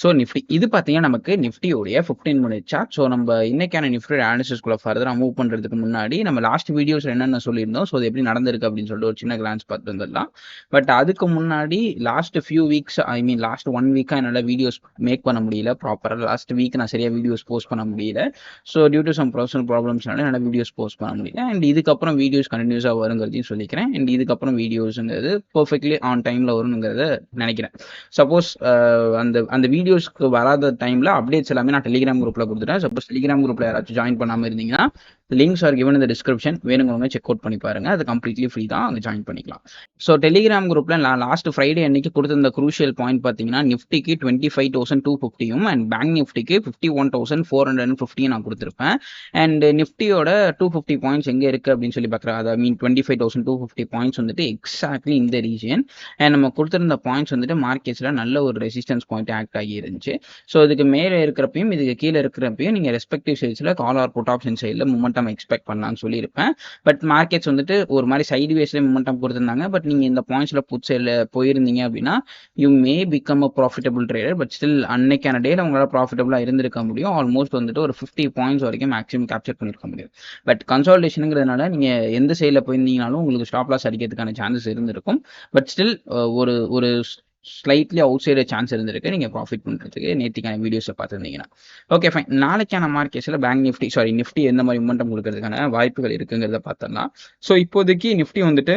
So Nifty இது பார்த்தீங்கன்னா நமக்கு நிஃப்டியோடைய ஃபிஃப்டீன் மினிட் சார்ட் ஸோ நம்ம இன்னைக்கான நிஃப்டி அனாலிசிஸ்குள்ள ஃபர்தராக மூவ் பண்ணுறதுக்கு முன்னாடி நம்ம லாஸ்ட் வீடியோஸ் என்னென்ன சொல்லியிருந்தோம்? ஸோ அது எப்படி நடந்திருக்கு அப்படின்னு சொல்லிட்டு ஒரு சின்ன கிளான்ஸ் பார்த்து வந்துடலாம். பட் அதுக்கு முன்னாடி last few weeks I mean last one வீக்காக என்னால் வீடியோஸ் மேக் பண்ண முடியல. ப்ராப்பராக லாஸ்ட் வீக் நான் சரியாக வீடியோஸ் போஸ்ட் பண்ண முடியல. So due to some professional ப்ராப்ளம்ஸ்னால என்னால் வீடியோஸ் போஸ்ட் பண்ண முடியல. அண்ட் இதுக்கப்புறம் வீடியோஸ் கண்டினியூஸாக வருங்கிறதையும் சொல்லிக்கிறேன். அண்ட் இதுக்கப்புறம் வீடியோஸ்ங்கிறது பர்ஃபெக்ட்லி ஆன் டைமில் வருங்கிறத நினைக்கிறேன். சப்போஸ் uh, அந்த அந்த வீடியோ வீடியோஸ்க்கு வராத டைமில் அப்டேட்ஸ் எல்லாமே நான் டெலிகிராம் குரூப்பில் கொடுத்துட்டேன். சப்போஸ் டெலிகிராம் குரூப்பில் யாராச்சும் ஜாயின் பண்ணாமல் இருந்தீங்கன்னா லிங்க்ஸ் ஆர் கிவன் இந்த டிஸ்கிரிப்ஷன் வேணுங்கிறவங்க செக் அவுட் பண்ணி பாருங்க. அது கம்ப்ளீட்லி ஃப்ரீ தான். அங்கே ஜாயின் பண்ணிக்கலாம். ஸோ டெலிகிராம் குரூப்பில் நான் லாஸ்ட் ஃப்ரைடே அன்னைக்கு கொடுத்திருந்த குரூஷியல் பாயிண்ட் பார்த்தீங்கன்னா நிஃப்டிக்கு டுவெண்ட்டி ஃபைவ் தௌசண்ட் டூ ஃபிஃப்டியும் and bank நிஃப்டிக்கு fifty one thousand four hundred and ஃபிஃப்டியும் நான் கொடுத்துருப்பேன். அண்ட் நிஃப்டியோட டூ ஃபிஃப்டி பாயிண்ட்ஸ் எங்கே இருக்குது அப்படின்னு சொல்லி பார்க்குறேன். அதை mean twenty five thousand two fifty points வந்துட்டு எக்ஸாக்ட்லி இந்த ரீஜன் அண்ட் நம்ம கொடுத்துருந்த பாயிண்ட்ஸ் வந்துட்டு மார்க்கெட்ஸில் நல்ல ஒரு ரெசிஸ்டன்ஸ் பாயிண்ட் ஆக்ட் ஆகி இருந்துச்சு. ஸோ இதுக்கு மேலே இருக்கிறப்பையும் இதுக்கு கீழே இருக்கிறப்பையும் நீங்கள் ரெஸ்பெக்டிவ் சைட்ஸில் கால் ஆர் புட் ஆப்ஷன் சைடில் மொமெண்டம் எக்ஸ்பெக்ட் பண்ணலாம்னு சொல்லியிருப்பேன். பட் மார்க்கெட்ஸ் வந்துட்டு ஒரு மாதிரி சைடு வேஸ்ல மொமெண்டம் கொடுத்துருந்தாங்க. பட் நீங்கள் இந்த பாயிண்ட்ஸில் புதுசில் போயிருந்தீங்க அப்படின்னா you may become a profitable trader but still அன்னைக்கான டேல உங்களால் ப்ராஃபிட்டபுளாக இருந்திருக்க முடியும். ஆல்மோஸ்ட் வந்துட்டு ஒரு ஃபிஃப்டி பாயிண்ட்ஸ் வரைக்கும் மேக்ஸிமம் கேப்சர் பண்ணியிருக்க முடியும். பட் கன்சால்டேஷனுங்கிறதுனால நீங்கள் எந்த சைடில் போயிருந்தீங்கனாலும் உங்களுக்கு ஸ்டாப் லாஸ் அடிக்கிறதுக்கான சான்சஸ் இருந்திருக்கும். பட் ஸ்டில் ஒரு ஒரு ஸ்லைட்லி அவுட் சைடு சான்ஸ் இருந்திருக்கு. நீங்கள் ப்ராஃபிட் பண்ணுறதுக்கு நேற்றுக்கான வீடியோஸை பார்த்துருந்தீங்கன்னா. ஓகே ஃபைன் நாளைக்கான மார்க்கெட்ஸில் பேங்க் நிஃப்டி சாரி நிஃப்டி எந்த மாதிரி மூமெண்டம் கொடுக்கறதுக்கான வாய்ப்புகள் இருக்குங்கிறத பார்த்துடலாம். ஸோ இப்போதைக்கு நிஃப்டி வந்துட்டு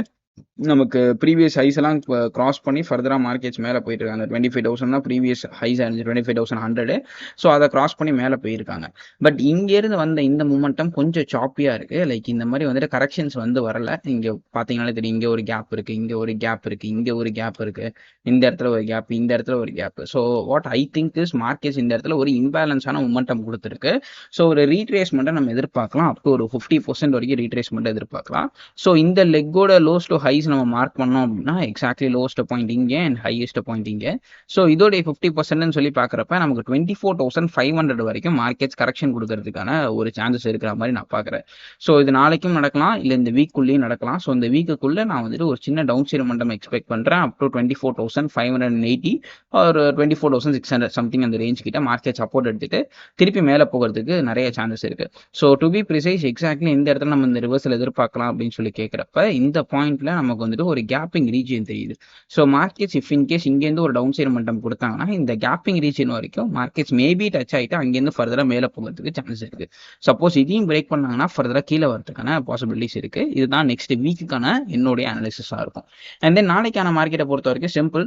நமக்கு ப்ரீவியஸ் ஹைஸ் எல்லாம் கிராஸ் பண்ணி ஃபர்தராக மார்க்கெட்ஸ் மேலே போயிட்டு இருக்காங்க டுவெண்ட்டி ஃபைவ் தௌசண்ட் தான் previous highs ஆயிருந்துச்சு twenty five thousand hundred so அதை கிராஸ் பண்ணி மேலே போயிருக்காங்க. பட் இங்கேருந்து வந்த இந்த மூமெண்டம் கொஞ்சம் சாப்பியாக இருக்குது லைக் இந்த மாதிரி வந்துட்டு கரெக்ஷன்ஸ் வந்து வரல. இங்கே பார்த்தீங்கனாலே தெரியும். இங்கே ஒரு கேப் இருக்குது இங்கே ஒரு கேப் இருக்குது இங்கே ஒரு கேப் இருக்குது இந்த இடத்துல ஒரு கேப் இந்த இடத்துல ஒரு gap so what I think is markets இந்த இடத்துல ஒரு இம்பேலன்ஸான மூமெண்டம் கொடுத்துருக்கு. ஸோ ஒரு ரீட்ரேஸ்மெண்ட்டை நம்ம எதிர்பார்க்கலாம். அப்போ ஒரு ஃபிஃப்டி பர்சன்ட் வரைக்கும் ரீட்ரேஸ்மெண்ட்டை எதிர்பார்க்கலாம். ஸோ இந்த லெக்கோட லோஸ் டு ஹைஸ் நம்ம மார்க் பண்ணோம் அப்படின்னா எக்ஸாக்ட்லி லோஸ்ட் பாயிண்ட் இங்கே அண்ட் ஹையஸ்ட் பாயிண்ட் இங்கே. ஸோ இதோடைய ஃபிஃப்டி பர்சன்ட்னு சொல்லி பார்க்குறப்ப நமக்கு twenty four thousand five hundred வரைக்கும் மார்க்கெட்ஸ் கரெக்ஷன் கொடுக்கறதுக்கான ஒரு சான்சஸ் இருக்கிற மாதிரி நான் பார்க்குறேன். ஸோ இது நாளைக்கும் நடக்கலாம் இல்லை இந்த வீக்குள்ளேயும் நடக்கலாம். ஸோ இந்த வீக்குக்குள்ளே நான் வந்துட்டு ஒரு சின்ன டவுன் சைடு மண்டம் எக்ஸ்பெக்ட் பண்ணுறேன் up to twenty four thousand five hundred and eighty ஒரு twenty four thousand six hundred something அந்த ரேஞ்ச் கிட்ட மார்க்கெட் சப்போர்ட் எடுத்துட்டு திருப்பி மேலே போகிறதுக்கு நிறைய சான்சஸ் இருக்கு. So to be precise exactly இந்த இடத்துல நம்ம இந்த ரிவர்ஸில் எதிர்பார்க்கலாம் அப்படின்னு சொல்லி கேட்குறப்ப இந்த பாயிண்ட்ல நம்ம நமக்கு வந்துட்டு ஒரு கேப்பிங் ரீஜியன் தெரியுது. So markets if in case இங்கேருந்து ஒரு டவுன் சைடு மட்டும் கொடுத்தாங்கன்னா இந்த கேப்பிங் ரீஜன் வரைக்கும் மார்க்கெட்ஸ் மேபி டச் ஆகிட்டு அங்கேருந்து ஃபர்தராக மேலே போகிறதுக்கு சான்ஸ் இருக்கு. சப்போஸ் இதையும் பிரேக் பண்ணாங்கன்னா ஃபர்தராக கீழே வரதுக்கான பாசிபிலிட்டிஸ் இருக்கு. இதுதான் நெக்ஸ்ட் வீக்குக்கான என்னுடைய அனாலிசிஸாக இருக்கும். அண்ட் தென் நாளைக்கான மார்க்கெட்டை பொறுத்த வரைக்கும் சிம்பிள்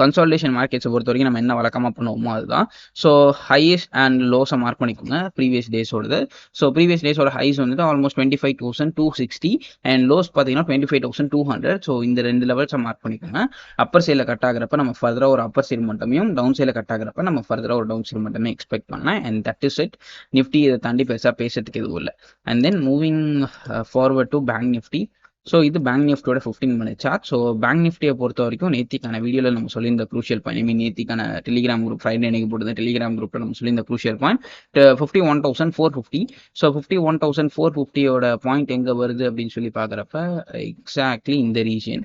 கன்சால்டேஷன் மார்க்கெட்ஸை பொறுத்த வரைக்கும் நம்ம என்ன வழக்கமாக பண்ணுவோமோ அதுதான். ஸோ ஹையஸ்ட் அண்ட் லோஸை மார்க் பண்ணிக்கோங்க ப்ரீவியஸ் டேஸோடது ஸோ ப்ரீவியஸ் டேஸோட ஹைஸ் வந்துட்டு almost twenty five thousand two sixty and lows பார்த்தீங்கன்னா twenty five thousand two hundred so இந்த ரெண்டு லெவல்ஸை மார்க் பண்ணிக்கோங்க. அப்பர் சைடில் கட் ஆகிறப்ப நம்ம ஃபர்தராக ஒரு அப்பர் சைடு மட்டுமையும் டவுன் சைடில் கட் ஆகிறப்ப நம்ம ஃபர்தராக ஒரு டவுன் சைடு மட்டுமே எக்ஸ்பெக்ட் பண்ணலாம். And that is it Nifty இதை தாண்டி பெருசாக பேசுறதுக்கு எதுவும் இல்லை. And then moving forward to bank Nifty. So இது பேங்க் நிஃப்டியோட fifteen minute chart so bank நிஃப்டியை பொறுத்த வரைக்கும் நேத்திக்கான வீடியோவில் நம்ம சொல்லியிருந்த குரூஷியல் பாயிண்ட் ஐ மீன் நேத்திக்கான டெலிகிராம் குரூப் ஃப்ரைடே அன்னைக்கு போட்டு டெலிகிராம் குரூப்பில் நம்ம சொல்லியிருந்த crucial point fifty one thousand four fifty so fifty one thousand four ஃபிஃப்டியோட point எங்கே வருது அப்படின்னு சொல்லி பார்க்குறப்ப எக்ஸாக்ட்லி இந்த ரீஜன்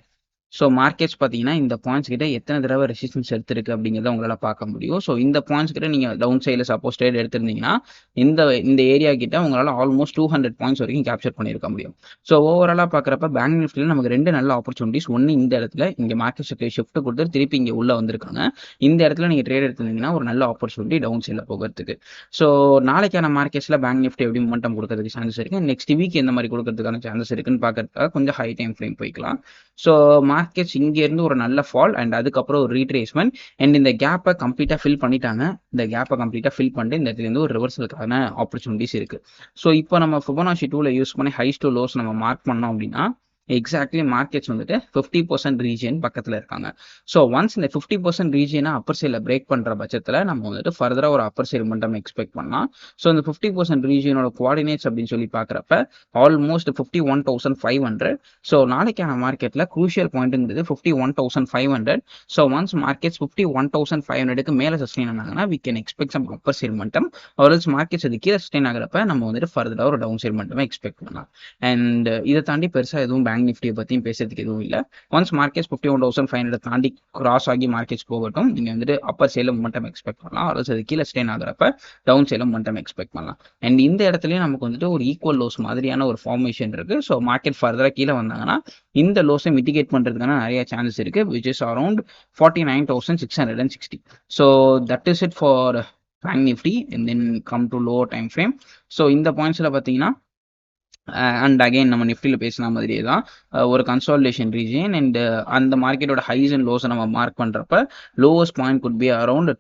ஸோ மார்க்கெட்ஸ் பார்த்தீங்கன்னா இந்த பாயிண்ட்ஸ் கிட்ட எத்தனை தடவை ரெசிஸ்டன்ஸ் எடுத்திருக்கு அப்படிங்கிறத உங்களால் பார்க்க முடியும். ஸோ இந்த பாயிண்ட்ஸ் கிட்ட நீங்கள் டவுன் சைடில் சப்போஸ் ட்ரேட் எடுத்திருந்தீங்கன்னா இந்த இந்த ஏரியா கிட்ட உங்களால் ஆல்மோஸ்ட் டூ ஹண்ட்ரட் பாயிண்ட்ஸ் வரைக்கும் கேப்சர் பண்ணியிருக்க முடியும். ஸோ ஓவராலாக பார்க்குறப்ப பேங்க் நிஃப்டியில் நமக்கு ரெண்டு நல்ல ஆப்பர்ச்சுனிட்டிஸ் ஒன்று இந்த இடத்துல இங்கே மார்க்கெட் செக்டர் ஷிஃப்ட் கொடுத்து திருப்பி இங்கே உள்ளே வந்திருக்காங்க. இந்த இடத்துல நீங்கள் ட்ரேட் எடுத்திருந்தீங்கன்னா ஒரு நல்ல ஆப்பர்ச்சுனிட்டி டவுன் சைடில் போகிறதுக்கு. ஸோ நாளைக்கான மார்க்கெட்ஸில் பேங்க் நிஃப்டி எப்படி மட்டும் கொடுக்கறதுக்கு சான்சஸ் இருக்குது நெக்ஸ்ட் வீக் எந்த மாதிரி கொடுக்கறதுக்கான சான்சஸ் இருக்குன்னு பார்க்கறதுக்காக கொஞ்சம் ஹை டைம் ஃப்ரேம் போய்க்கலாம். ஸோ மார்க்கெட்ஸ் இங்கேருந்து ஒரு நல்ல ஃபால் அண்ட் அதுக்கப்புறம் ஒரு ரீட்ரேஸ்மெண்ட் அண்ட் இந்த கேப்பை கம்ப்ளீட்டாக ஃபில் பண்ணிட்டாங்க. இந்த கேப்பை கம்ப்ளீட்டாக ஃபில் பண்ணிட்டு இந்த இடத்துலேருந்து ஒரு ரிவர்சலுக்கான ஆப்பர்ச்சுனிட்டிஸ் இருக்குது ஸோ இப்போ நம்ம ஃபுபனாஷி டூவில் யூஸ் பண்ணி ஹைஸ் டூ லோஸ் நம்ம மார்க் பண்ணோம் அப்படின்னா எக்ஸாக்ட்லி மார்க்கெட்ஸ் வந்துட்டு ஃபிஃப்டி பர்சன்ட் ரீஜியன் பக்கத்தில் இருக்காங்க. ஸோ ஒன்ஸ் இந்த ஃபிஃப்டி பர்சன்ட் ரீஜியனை அப்பர் சைடில் பிரேக் பண்ணுற பட்சத்தில் நம்ம வந்துட்டு ஃபர்தராக ஒரு அப்பர் சைடு மட்டும் எக்ஸ்பெக்ட் பண்ணலாம். ஸோ இந்த ஃபிஃப்டி பர்சன்ட் ரீஜியனோட கோஆர்டினேட்ஸ் அப்படின்னு சொல்லி பார்க்குறப்ப almost fifty one thousand five hundred so நாளைக்கான மார்க்கெட்டில் crucial பாயிண்ட்ங்கிறது fifty one thousand five hundred so once markets fifty one thousand five ஹண்ட்ரடுக்கு மேலே sustain ஆனாங்கன்னா we can expect some upper side மட்டும் ஆர்எல்ஸ் மார்க்கெட்ஸ் அது கீழே சஸ்டெயின் ஆகிறப்ப நம்ம வந்துட்டு ஃபர்தராக ஒரு டவுன் சைடு மட்டுமே எக்ஸ்பெக்ட் பண்ணலாம். அண்ட் இதை தாண்டி பெருசாக எதுவும் பேங்க் பேங்க் நிஃப்டியை பற்றியும் பேசுறதுக்கு எதுவும் இல்லை. Once markets fifty one thousand five hundred தாண்டி கிராஸ் ஆகி மார்க்கெட்ஸ் போகட்டும் நீங்கள் வந்துட்டு அப்பர் சேலம் மட்டும் எக்ஸ்பெக்ட் பண்ணலாம். அல்லது அது கீழே ஸ்டேன் ஆகிறப்ப டவுன் சேலம் மட்டம் எக்ஸ்பெக்ட் பண்ணலாம். அண்ட் இந்த இடத்துலையும் நமக்கு வந்துட்டு ஒரு ஈக்குவல் லோஸ் மாதிரியான ஒரு ஃபார்மேஷன் இருக்கு. ஸோ மார்க்கெட் ஃபர்தராக கீழே வந்தாங்கன்னா இந்த லோஸை மிட்டிகேட் பண்ணுறதுக்கான நிறைய சான்சஸ் இருக்கு which is around forty nine thousand six hundred and sixty so that is it for bank Nifty and then come to low time frame so இந்த பாயிண்ட்ஸில் பார்த்தீங்கன்னா அண்ட் அகைன் நம்ம நிஃப்டியில் பேசின மாதிரியே தான் ஒரு கன்சாலிடேஷன் ரீஜியன் அண்ட் அந்த மார்க்கெட்டோட ஹைஸ் அண்ட் லோஸை நம்ம மார்க் பண்ணுறப்ப lowest point could be around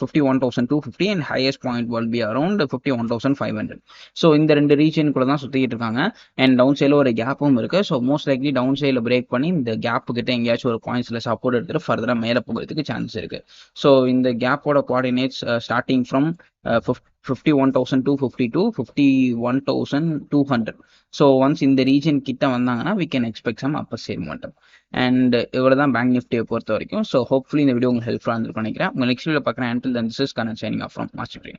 fifty one thousand two fifty and highest point will be around fifty one thousand five hundred so இந்த ரெண்டு ரீஜனுக்குள்ள தான் சுற்றிக்கிட்டு இருக்காங்க. அண்ட் டவுன் சைடில் ஒரு கேப்பும் இருக்குது ஸோ மோஸ்ட் லைக்லி டவுன் சைடில் பிரேக் பண்ணி இந்த கேப்பு கிட்ட எங்கேயாச்சும் ஒரு பாயிண்ட்ஸில் சப்போர்ட் எடுத்துகிட்டு ஃபர்தராக மேலே போகிறதுக்கு சான்ஸ் இருக்குது ஸோ இந்த கேப்போட coordinates starting from fifty one thousand two fifty two fifty one thousand two hundred so once இந்த ரீஜன் கிட்ட வந்தாங்கன்னா we can expect some upper save மட்டும் அண்ட் இவ்வளோ தான் பேங்க் நிஃப்டியை பொறுத்த வரைக்கும். ஸோ ஹோப்ஃபுல்லி இந்த வீடியோ உங்களுக்கு ஹெல்ப்ஃபுல்லாக இருந்திருக்கும் நினைக்கிறேன். உங்கள் நெக்ஸ்ட் வீடியோ பார்க்குறேன் until then this is current signing off from master